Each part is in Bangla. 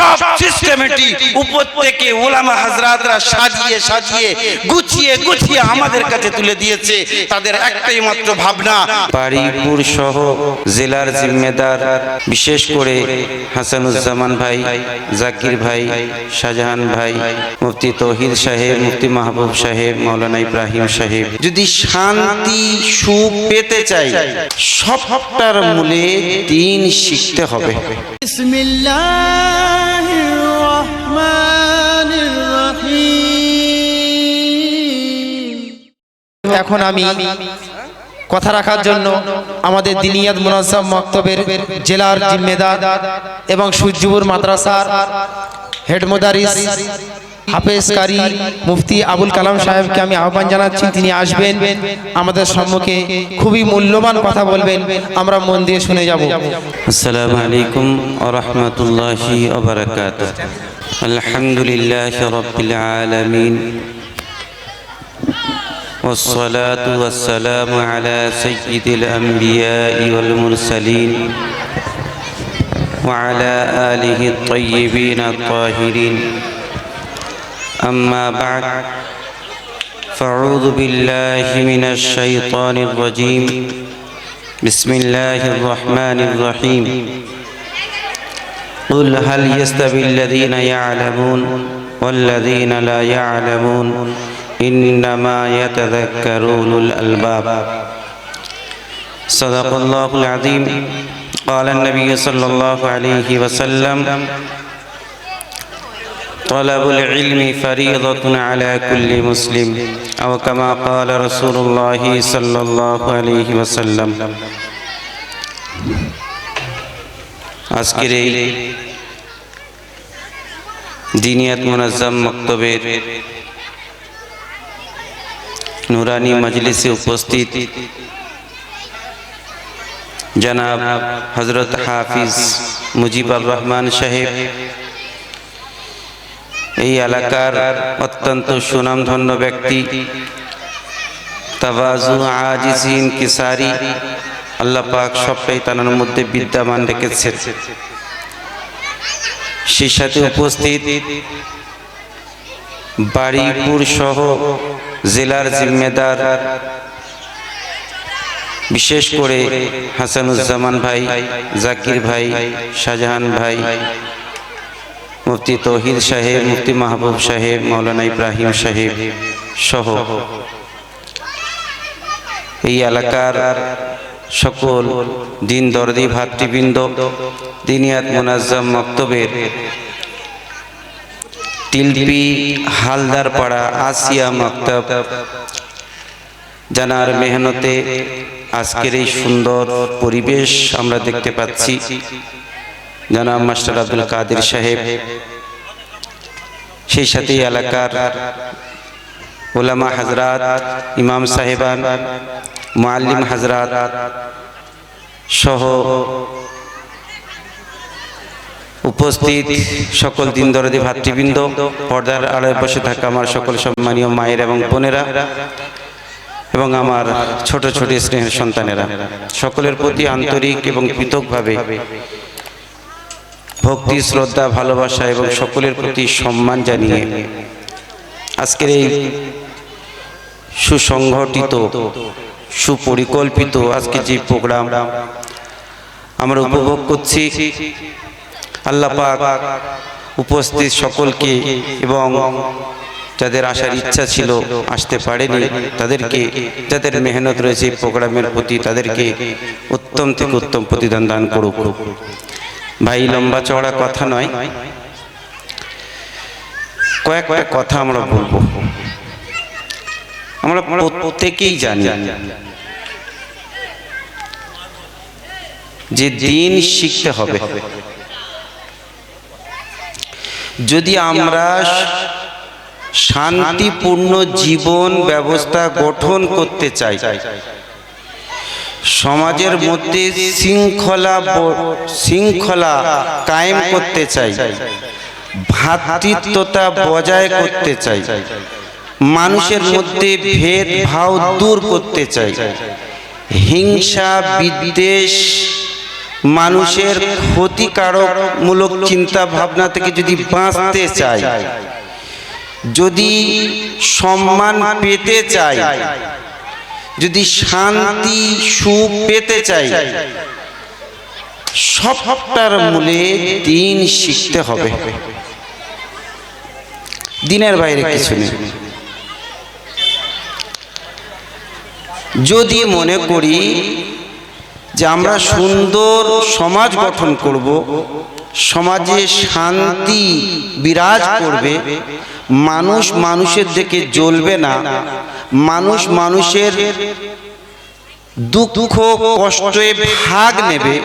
সব সিস্টেমেটি উপর থেকে ওলামা হাজরাতরা সাজিয়ে সাজিয়ে গুছিয়ে গুছিয়ে আমাদের কাছে তুলে দিয়েছে। তাদের একটাই মাত্র ভাবনা বাড়িপুর সহ জেলার জিম্মেদার বিশেষ করে হাসানুজ্জামান ভাই জাকির ভাই শাহজাহান ভাই মুফতি তহিদ সাহেব মুফতি মাহবুব সাহেব মৌলানা ইব্রাহিম সাহেব। যদি শান্তি সুখ পেতে চাই সবটার মূলে দিন শিখতে হবে। বিসমিল্লাহ। এখন আমি কথা রাখার জন্য আমাদের দিনিয়াত মুনাজ্জাম মক্তবের জেলার জিম্মেদার এবং সূর্যপুর মাদ্রাসার হেড মোদারিস হাফেজ কারি মুফতি আবুল কালাম সাহেবকে আমি আহ্বান জানাচ্ছি তিনি আসবেন আমাদের সম্মুখে খুবই মূল্যবান কথা বলবেন আমরা মন দিয়ে শুনে যাব السلام عليكم ورحمة الله وبركاته الحمد لله رب العالمين والصلاة والسلام على سيد الأنبياء والمرسلين وعلى آله الطيبين الطاهرين أما بعد فأعوذ بالله من الشيطان الرجيم. بسم الله الرحمن الرحيم. قل هل يستوي الذين يعلمون والذين لا يعلمون؟ إنما يتذكر أولو الألباب. صدق الله العظيم. قال النبي صلى الله عليه وسلم طلب العلم فريضة على كل مسلم أو كما قال رسول الله صلى الله عليه وسلم আজকের এই দিনিয়াত মুনাজ্জাম মক্তবের নুরানি মজলিসে উপস্থিত জনাব হজরত হাফিজ মুজিবুর রহমান সাহেব এই এলাকার অত্যন্ত সুনামধন্য ব্যক্তি। তাবাজু আজিজিন কিসারি। আল্লাহ পাক তানার মধ্যে বিদ্যমান রেখেছেন। সেই সাথে উপস্থিত বাড়িপুর সহ জেলার জিম্মেদার, বিশেষ করে হাসানুজ্জামান ভাই, জাকির ভাই, শাহজাহান ভাই মুফতি তৌহিদ সাহেব, মুফতি মাহবুব সাহেব, মৌলানা ইব্রাহিম সাহেব সহ এই এলাকার সকল দিন দরদি ভাতৃবৃন্দ, দিনিয়াত মুনাজ্জাম মক্তবের তিলপি হালদার পাড়া আসিয়া মক্তব জানার মেহনতে আজকের এই সুন্দর পরিবেশ আমরা দেখতে পাচ্ছি। জনাব মাস্টার আব্দুল কাদের সাহেব। সেই সাথে এলাকার ওলামা হাজরাত, ইমাম সাহেবান, মুআল্লিম হাজরাত সহ উপস্থিত সকল দিন দরদি ভাতৃবৃন্দ, পর্দার আড়ায় বসে থাকা আমার সকল সম্মানীয় মায়ের এবং বোনেরা এবং আমার ছোট ছোট স্নেহের সন্তানেরা। সকলের প্রতি আন্তরিক এবং পৃথকভাবে ভক্তি, শ্রদ্ধা, ভালোবাসা এবং সকলের প্রতি সম্মান জানিয়ে আজকের এই সুসংগঠিত, সুপরিকল্পিত আজকে যে প্রোগ্রাম আমরা উপভোগ করছি, আল্লাহ উপস্থিত সকলকে এবং যাদের আসার ইচ্ছা ছিল আসতে পারেনি, তাদেরকে যাদের মেহনত রয়েছে প্রোগ্রামের প্রতি তাদেরকে উত্তম থেকে উত্তম প্রতিদান দান করুক। ভাই, লম্বা চওড়া কথা নয়। কয়েকটা কথা আমরা বলব। আমরা প্রত্যেকেই জানি যে দিন শিখতে হবে। যদি আমরা শান্তিপূর্ণ জীবন ব্যবস্থা গঠন করতে চাই সমাজের মধ্যে শৃঙ্খলা শৃঙ্খলা কায়েম করতে চাই। ভ্রাতৃত্বতা বজায় করতে চাই। মানুষের মধ্যে ভেদভাব দূর করতে চাই। হিংসা, বিদ্বেষ মানুষের ক্ষতিকারক মূলক চিন্তা ভাবনা থেকে যদি বাঁচতে চাই, যদি সম্মান পেতে চাই যদি শান্তি, সুখ পেতে চাই, সবটার মূলে দিন শিখতে হবে। দিনের বাইরে কিছু নেই। যদি মনে করি যে আমরা সুন্দর সমাজ গঠন করব সমাজে শান্তি বিরাজ করবে মানুষ মানুষের দিকে জ্বলবে না মানুষ মানুষের দুঃখ কষ্টে ভাগ নেবে।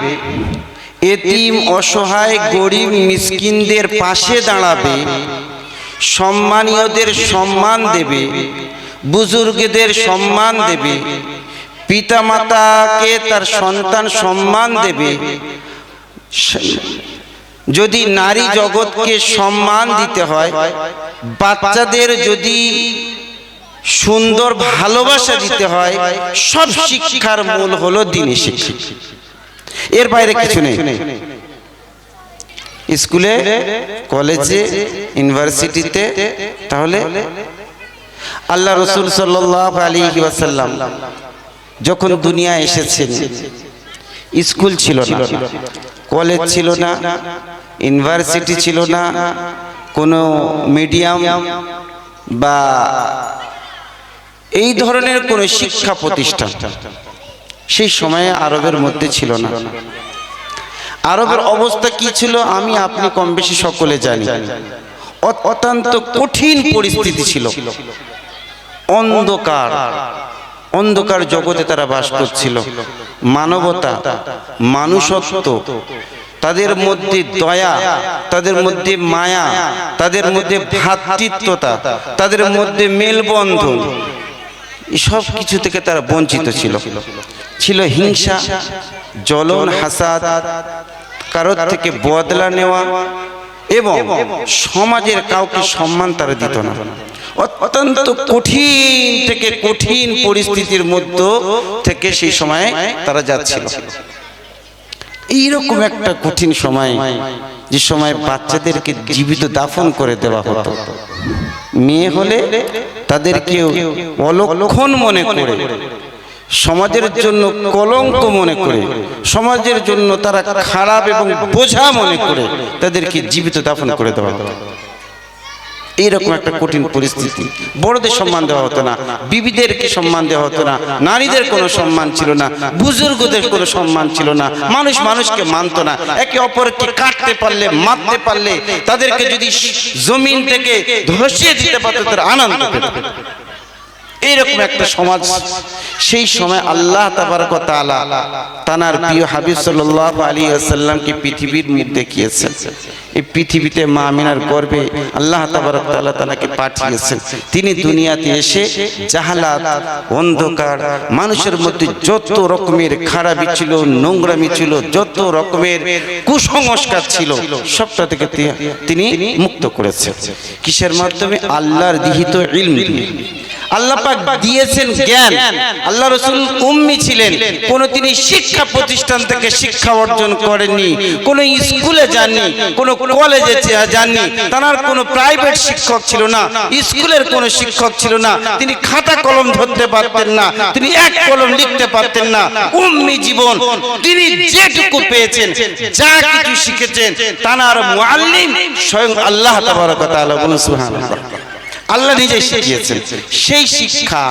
এতিম অসহায় গরিব মিসকিনদের পাশে দাঁড়াবে। সম্মানীয়দের সম্মান দেবে। বুজুর্গদের সম্মান দেবে। পিতামাতাকে তার সন্তান সম্মান দেবে। যদি নারী জগৎকে সম্মান দিতে হয়, বাচ্চাদের যদি সুন্দর ভালোবাসা দিতে হয়, সব শিক্ষার মূল হলো দিনী শিক্ষা। এর বাইরে কিছু নেই। স্কুলে, কলেজে, ইউনিভার্সিটিতে, তাহলে আল্লাহ রসুল সাল্লাহ আলী যখন দুনিয়া এসেছেন, স্কুল ছিল না। কলেজ ছিল না ইউনিভার্সিটি ছিল না কোনো মিডিয়াম বা এই ধরনের কোনো শিক্ষা প্রতিষ্ঠান সেই সময়ে আরবের মধ্যে ছিল না। আরবের অবস্থা কি ছিল আমি আপনি কম বেশি সকলে জানি। অত্যন্ত কঠিন পরিস্থিতি ছিল। অন্ধকার। অন্ধকার জগতে তারা বাস করছিল। মানবতা, মানুষত্ব, তাদের মধ্যে দয়া, তাদের মধ্যে মায়া, তাদের মধ্যে ভ্রাতৃত্বতা, তাদের মধ্যে মেলবন্ধন সব কিছু থেকে তারা বঞ্চিত ছিল। ছিল হিংসা, জ্বলন হাসাদ, কারোর থেকে বদলা নেওয়া এবং সমাজের কাউকে সম্মান তারা দিত না। অত্যন্ত কঠিন থেকে কঠিন পরিস্থিতির মধ্য থেকে সেই সময় তারা যাচ্ছিল। এইরকম একটা কঠিন সময় যে সময় বাচ্চাদেরকে জীবিত দাফন করে দেওয়া হতো। মেয়ে হলে তাদেরকে অলক্ষণ মনে করে, সমাজের জন্য কলঙ্ক মনে করে, সমাজের জন্য তারা খারাপ এবং বোঝা মনে করে তাদেরকে জীবিত দাফন করে দেওয়া হতো। এইরকম একটা কঠিন পরিস্থিতি। বড়দের সম্মান দেওয়া হতো না বিবিদেরকে সম্মান দেওয়া হতো না নারীদের কোনো সম্মান ছিল না বুজুর্গদের কোনো সম্মান ছিল না মানুষ মানুষকে মানত না একে অপরকে কাটতে পারলে মারতে পারলে তাদেরকে যদি জমিন থেকে ধসিয়ে দিতে পারতো তার আনন্দ পেত। এইরকম একটা সমাজ। সেই সময় আল্লাহ তানার প্রিয় হাবিব আলাইহি ওয়াসাল্লামকে পৃথিবীর মুখ দেখিয়েছেন। এই পৃথিবীতে মা আমিনার গর্বে আল্লাহ তাবারক ওয়া তাআলা তানাকে পাঠিয়েছেন। তিনি দুনিয়াতে এসে জাহালাত অন্ধকার মানুষের মধ্যে যত রকমের খারাপি ছিল নোংরামি ছিল যত রকমের কুসংস্কার ছিল সবটা থেকে তিনি মুক্ত করেছেন। কিসের মাধ্যমে? আল্লাহর দিহিত ইলম। আল্লাহ পাক দিয়েছেন জ্ঞান। আল্লাহ রসুল উম্মি ছিলেন। কোন তিনি শিক্ষা প্রতিষ্ঠান থেকে শিক্ষা অর্জন করেননি কোন স্কুলে যাননি কোন কলেজে যাননি। তার কোনো প্রাইভেট শিক্ষক ছিল না। স্কুলের কোনো শিক্ষক ছিল না। তিনি খাতা কলম ধরতে পারতেন না। তিনি এক কলম লিখতে পারতেন না। উম্মি জীবন। তিনি যেটুকু পেয়েছেন যা কিছু শিখেছেন তার মুআল্লিম স্বয়ং আল্লাহ তাবারক তাআলা বলুন সুবহানাল্লাহ। আল্লাহ নিজে শিখিয়েছেন। সেই শিক্ষা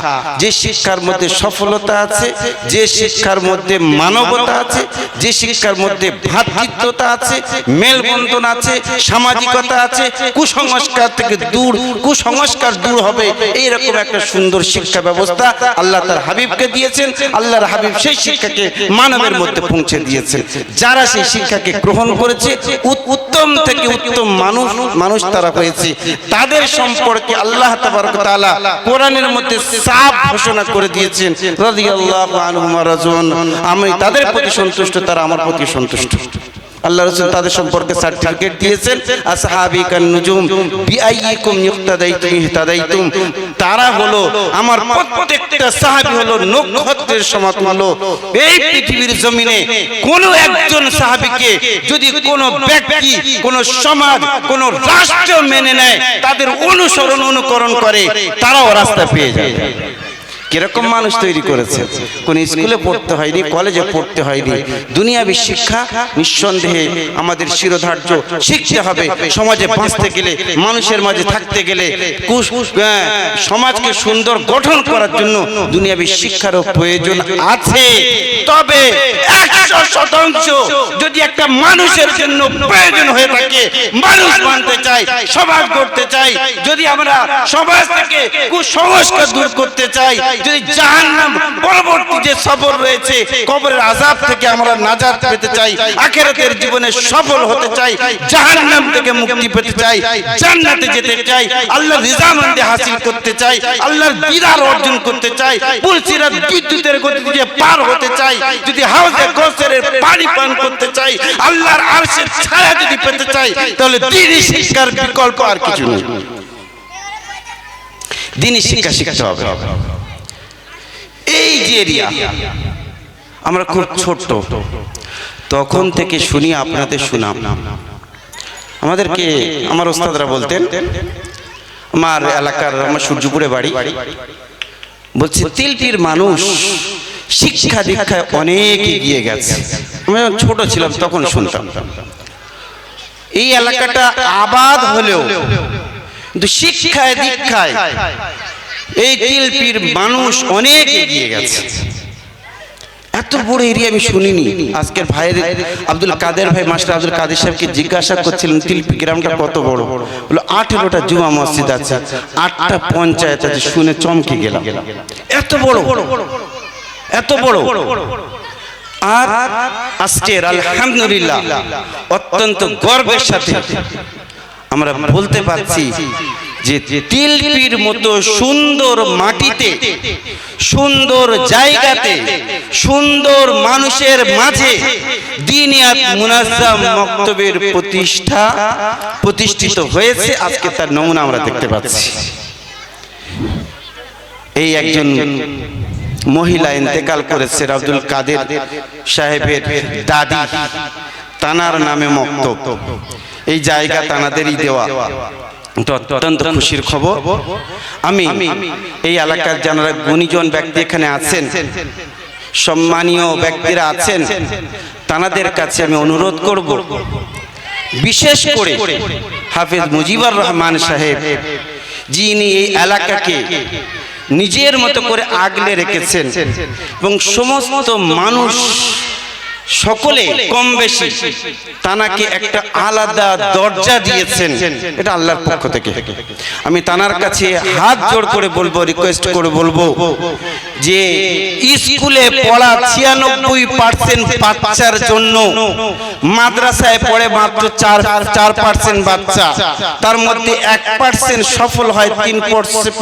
যে শিক্ষার মধ্যে সফলতা আছে যে শিক্ষার মধ্যে মানবতা আছে যে শিক্ষার মধ্যে ভ্রাতৃত্বতা আছে মেলবন্ধন আছে সামাজিকতা আছে কুসংস্কার থেকে দূর কুসংস্কার দূর হবে এইরকম একটা সুন্দর শিক্ষা ব্যবস্থা আল্লাহ তার হাবিবকে দিয়েছেন আল্লাহর হাবিব সেই শিক্ষাকে মানবের মধ্যে পৌঁছে দিয়েছেন। যারা সেই শিক্ষাকে গ্রহণ করেছে উত্তম থেকে উত্তম মানুষ মানুষ তারা হয়েছে। তাদের সম্পর্কে আল্লাহ তাআলা কোরআনের মধ্যে সাফ ঘোষণা করে দিয়েছেন। রাদিয়াল্লাহু আনহুম ওয়া রাজুন আমি তাদের প্রতি সন্তুষ্ট, তারা আমার প্রতি সন্তুষ্ট। আল্লাহ রসুল তাদের সম্পর্কে সার্টিফিকেট দিয়েছেন। আসহাবি কান নুজুম বিআইয়িকুম ইউক্তাদাইতুম ইহতাদাইতুম। তারা হলো আমার প্রত্যেকটা সাহাবী হলো নক্ষত্রের সমাতুল্য এই পৃথিবীর জমিনে কোন একজন সাহাবীকে যদি কোন ব্যক্তি কোন সমাজ কোন রাষ্ট্র মেনে নেয় তাদের অনুসরণ অনুকরণ করে তারাও রাস্তা পেয়ে যায়। কীরকম মানুষ তৈরি করেছে? কোন স্কুলে পড়তে হয়নি, কলেজে পড়তে হয়নি। দুনিয়াবী শিক্ষা নিঃসন্দেহে আমাদের শিরোধার্য। শিখতে হবে। সমাজে বাঁচতে গেলে, মানুষের মাঝে থাকতে গেলে সমাজকে সুন্দর গঠন করার জন্য দুনিয়াবী শিক্ষারও প্রয়োজন আছে। তবে একশো শতাংশ যদি একটা মানুষের জন্য প্রয়োজন হয়ে থাকে, মানুষ মানতে চাই সমাজ করতে চাই যদি আমরা সমাজ থেকে কুসংস্কার দূর করতে চাই যদি জাহান্নাম পরবর্তী যে সফর রয়েছে, কবরের আজাব থেকে আমরা নাজাত পেতে চাই, আখেরাতের জীবনে সফল হতে চাই, জাহান্নাম থেকে মুক্তি পেতে চাই, জান্নাতে যেতে চাই আল্লাহ রিজামন্দি হাসিল করতে চাই, আল্লাহর দিদার অর্জন করতে চাই পুলসিরা বিদ্যুতের গতিতে যে পার হতে চাই, যদি হাউজে কোসের পানি পান করতে চাই, আল্লাহর আরশের ছায়া যদি পেতে চাই, তাহলে দিনই শিক্ষার বিকল্প আর কিছু নেই। দিনই শিক্ষা শিখতে হবে। এই যে এরিয়া আমরা খুব ছোট্ট তখন থেকে শুনি আপনাদের শুনাম আমাদেরকে আমার ওস্তাদরা বলতেন আমার এলাকার আমার সূর্যপুরে বাড়ি। বলছে তিলটির মানুষ শিক্ষা দীক্ষায় অনেক এগিয়ে গেছে। আমি ছোট ছিলাম তখন শুনতাম। এই এলাকাটা আবাদ হলেও কিন্তু শিক্ষায় দীক্ষায় এই তিলপির মানুষ অনেক এগিয়ে গেছে। এত বড় এরিয়া আমি শুনিনি। আজকের ভাইয়ের আব্দুল কাদের ভাই, মাস্টার আব্দুল কাদের সাহেবকে জিজ্ঞাসা করছিলেন, তিলপি গ্রামটা কত বড়? বলো আঠেরোটা জুমা মসজিদ আছে, আটটা পঞ্চায়েত আছে, শুনে চমকে গেলাম। এত বড় এত বড়। আর আজকের আলহামদুলিল্লাহ, অত্যন্ত গর্বের সাথে আমরা বলতে পারছি যে তিলপির মতো সুন্দর মাটিতে সুন্দর জায়গাতে সুন্দর মানুষের মাঝে দিনিয়াত মুনাজ্জাম মক্তবের প্রতিষ্ঠা প্রতিষ্ঠিত হয়েছে আজকে তার নমুনা আমরা দেখতে পাচ্ছি। এই একজন মহিলা ইন্তেকাল করেছে আব্দুল কাদের সাহেবের দাদি। তানার নামে মক্তব। এই জায়গা তানাদেরই দেওয়া। অত্যন্ত খুশির খবর। আমি এই এলাকার যারা গুণীজন ব্যক্তি এখানে আছেন, সম্মানীয় ব্যক্তিরা আছেন তানাদের কাছে আমি অনুরোধ করব, বিশেষ করে হাফিজ মুজিবুর রহমান সাহেব, যিনি এই এলাকাকে নিজের মতো করে আগলে রেখেছেন এবং সমস্ত মানুষ সকলে কম বেশি তানাকে একটা আলাদা দরজা দিয়েছেন। এটা আল্লাহর পক্ষ থেকে। আমি তানার কাছে হাত জোড় করে বলব রিকোয়েস্ট করে বলব যে স্কুলে পড়া ছিয়ানব্বই পার্সেন্ট বাচ্চার জন্য মাদ্রাসায় পড়ে মাত্র চার চার পার্সেন্ট বাচ্চা। তার মধ্যে এক পার্সেন্ট সফল হয়, তিন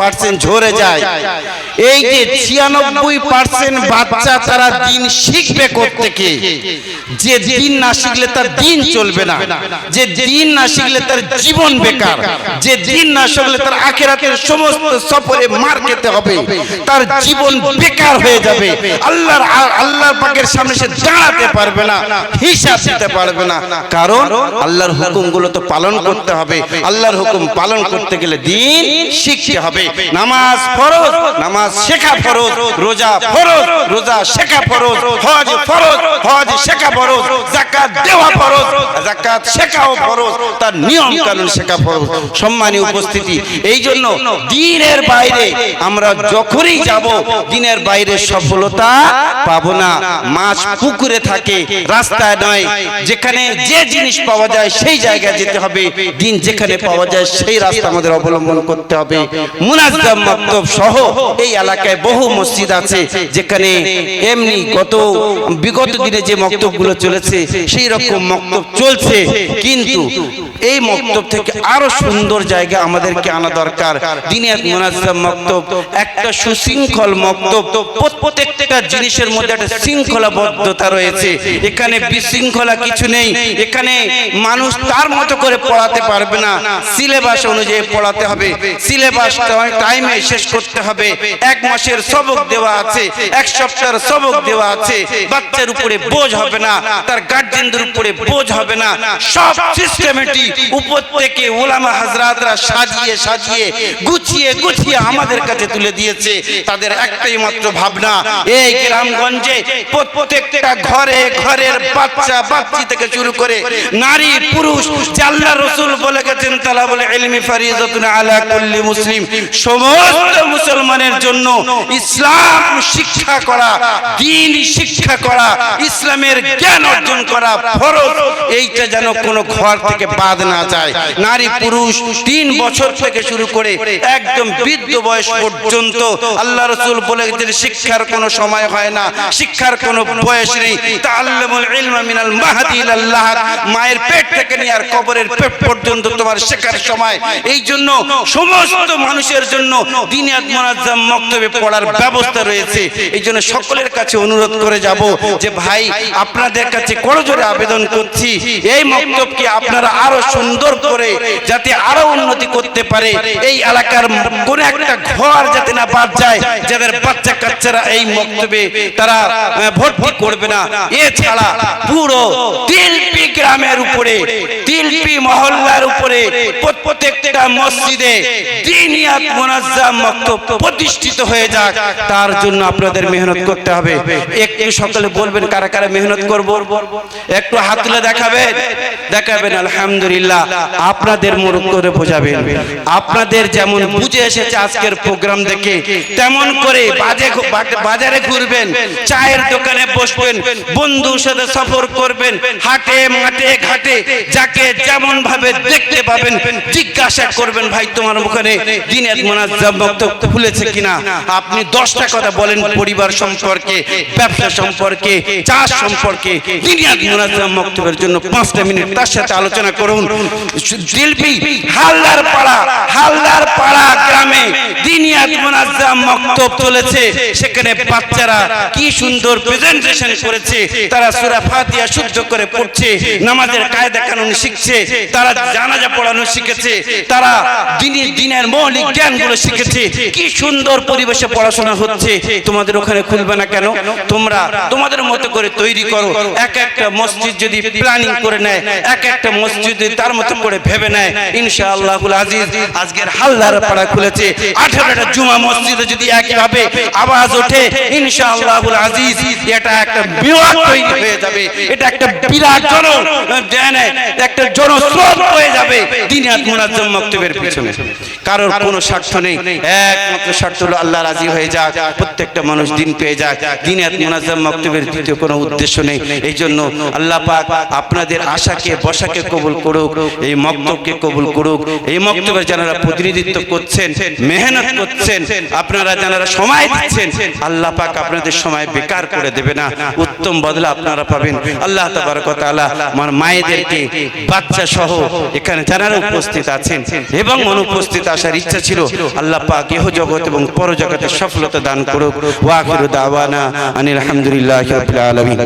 পার্সেন্ট ঝরে যায়। এই যে ছিয়ানব্বই পার্সেন্ট বাচ্চা তারা দিন শিখবে থেকে যে দিন না শিখলে তার দিন চলবে না। যে দিন না শিখলে তার জীবন বেকার। যে দিন না শিখলে তার আখেরাতের সমস্ত সফরে মার খেতে হবে। তার জীবন বেকার হয়ে যাবে। আল্লাহর আল্লাহর পাকের সামনে সে দাঁড়াতে পারবে না হিসাব দিতে পারবে না। কারণ আল্লাহর হুকুমগুলো তো পালন করতে হবে। আল্লাহর হুকুম পালন করতে গেলে দিন শিখতে হবে। নামাজ ফরজ নামাজ শেখা ফরজ রোজা ফরজ রোজা শেখা ফরজ হজ ফরজ হজ শেখা ফরজ যাকাত দেওয়া ফরজ যাকাত শেখাও ফরজ তার নিয়ম কানুন শেখা ফরজ। সম্মানীয় উপস্থিতি এই জন্য দিনের বাইরে আমরা যখনই যাব দিনের বাইরে সফলতা পাবো না। মাছ পুকুরে থাকে, রাস্তায় নয়। যেখানে যে জিনিস পাওয়া যায় সেই জায়গায় যেতে হবে। দিন যেখানে পাওয়া যায় সেই রাস্তা আমাদের অবলম্বন করতে হবে। মুনাজ্জাম মক্তব সহ এই এলাকায় বহু মসজিদ আছে, যেখানে এমনি গত, বিগত দিনে যে মক্তবগুলো চলেছে, সেই রকম মক্তব চলছে। কিন্তু এই মক্তব থেকে আরও সুন্দর জায়গা আমাদেরকে আনা দরকার। দিনের মুনাজ্জাম মক্তব একটা সুশৃঙ্খল মক্তব প্রত্যেকটা জিনিসের মধ্যে একটা শৃঙ্খলাবদ্ধতা রয়েছে। এখানে বিশৃঙ্খলা কিছু নেই। এখানে মানুষ তার মতো করে পড়াতে পারবে না। সিলেবাস অনুযায়ী পড়াতে হবে। সিলেবাস টাইমে শেষ করতে হবে। এক মাসের সবক দেওয়া আছে। এক সপ্তাহের সবক দেওয়া আছে। বাচ্চার উপরে বোঝ হবে না। তার গার্জেনদের উপরে বোঝ হবে না। সব সিস্টেমেটিক উপর থেকে ওলামা হাজরাতরা সাজিয়ে সাজিয়ে গুছিয়ে গুছিয়ে আমাদের কাছে তুলে দিয়েছে। তাদের একটাই মাত্র ভাবনা। এই গ্রামগঞ্জে প্রত্যেকটা ঘরে ঘরের বাচ্চা, বাচ্চি থেকে শুরু করে নারী, পুরুষ, আল্লাহ রসুল বলে গেছেন তালা বলে এলমি ফারিজাতুন আলা কুল্লি মুসলিম। সমস্ত মুসলমানের জন্য ইসলাম শিক্ষা করা, দিন শিক্ষা করা, ইসলামের জ্ঞান অর্জন করা ফরজ। এইটা যেন কোনো ঘর থেকে বাদ না যায়। নারী, পুরুষ তিন বছর থেকে শুরু করে একদম বৃদ্ধ বয়স পর্যন্ত আল্লাহ রসুল বলে গেছেন শিক্ষার কোনো সময় হয় না, শিক্ষার কোনো বয়স নেই, তাআল্লামুল ইলমা মিনাল মাহদি ইলাল লাহাদ মায়ের পেট থেকে নিয়ে আর কবরের পেট পর্যন্ত তোমার শেখার সময়। এই জন্য সমস্ত মানুষের জন্য দিনিয়াত মোনাজ্জাম মক্তবে পড়ার ব্যবস্থা রয়েছে। এই জন্য সকলের কাছে অনুরোধ করে যাব যে, ভাই, আপনাদের কাছে করজোরে আবেদন করছি। এই মক্তবকে আপনারা আরও সুন্দর করে যাতে আরও উন্নতি করতে পারে। এই এলাকার কোন একটা ঘর যাতে না বাদ যায়, যাদের বাচ্চা কাচ্চারা এই মক্তবে তারা ভর্তি করবে না। এছাড়া পুরো তিলপি গ্রামের উপরে তিলপি মহল্লার উপরে, প্রত্যেকটা মসজিদে দিনিয়াত মুনাজ্জাম মক্তব প্রতিষ্ঠিত হয়ে যাক। তার জন্য আপনাদের মেহনত করতে হবে। একটু সকলে বলবেন, কারা কারা মেহনত করব? একটু হাত তুলে দেখাবেন? দেখাবেন, আলহামদুলিল্লাহ। আপনাদের মুরুখ করে বোঝাবেন। আপনাদের যেমন বুঝে এসেছে আজকের প্রোগ্রাম দেখে, তেমন করে বাজারে ঘুরবেন চায়ের দোকানে বসবেন বন্ধুর সাথে সফর করবেন হাটে মাঠে ঘাটে যাকে যেমন ভাবে দেখতে পাবেন জিজ্ঞাসা করবেন ভাই তোমার ওখানে দিনের মোনাজাম বক্তব্য খুলেছে কিনা? আপনি দশটা কথা বলেন পরিবার সম্পর্কে ব্যবসা সম্পর্কে চাষ সম্পর্কে দিনিয়াত মোনাজাম বক্তব্যের জন্য পাঁচটা মিনিট তার সাথে আলোচনা করুন। দিলবি হালদার পাড়া হালদার পাড়া গ্রামে দিনিয়াত মোনাজাম মক্তব চলেছে সেখানে বাচ্চারা কি সুন্দর প্রেজেন্টেশন করেছে তারা সূরা ফাতিহা শুদ্ধ করে পড়ছে নামাজের কায়দা কানুন শিখছে তারা জানাজা পড়ানো শিখেছে তারা দিনের দিনের মৌলিক জ্ঞানগুলো শিখেছে কি সুন্দর পরিবেশে পড়াশোনা হচ্ছে তোমাদের ওখানে খুলবে না কেন? তোমরা তোমাদের মতো করে তৈরি করো এক একটা মসজিদ যদি প্ল্যানিং করে নেয় এক একটা মসজিদ যদি তার মতো করে ভেবে নেয় ইনশাআল্লাহুল আজিজ আজকের হালদার পাড়া খুলেছে আঠারোটা জুমা মসজিদে যদি একইভাবে আওয়াজ ওঠে ইনশাআল্লাহুল আজিজ, এটা একটা বিরাট তৈরি হয়ে যাবে। এটা একটা বিরাট জন একটা জনস্রোত হয়ে যাবে। দিনাত মুনাজ্জম মক্তবের পিছনে। কারোর কোনো স্বার্থ নেই। একমাত্র স্বার্থ হলো আল্লাহ রাজি হয়ে যাক, প্রত্যেকটা মানুষ দিন পেয়ে যাক। দিনাত মুনাজ্জম মক্তবের দ্বিতীয় কোনো উদ্দেশ্য নেই। এই জন্য আল্লাহ পাক আপনাদের আশাকে বসাকে কবুল করুক, এই মক্তবকে কবুল করুক। এই মক্তবের যারা প্রতিনিধিত্ব করছেন, মেহনত করছেন, আপনারা যারা সময় দিচ্ছেন, আল্লাহ পাক আপনাদের সময় বেকার করে দেবে না। উত্তম বদলা আপনারা পাবেন। আল্লাহ আমার মায়েদেরকে বাচ্চা সহ এখানে যারা উপস্থিত আছেন এবং অনুপস্থিত আসার ইচ্ছা ছিল, আল্লাহ পাক ইহ জগৎ এবং পরজগতে সফলতা দান করুক। ওয়া দাওয়ানা আনিল হামদুলিল্লাহি রাব্বিল আলামিন।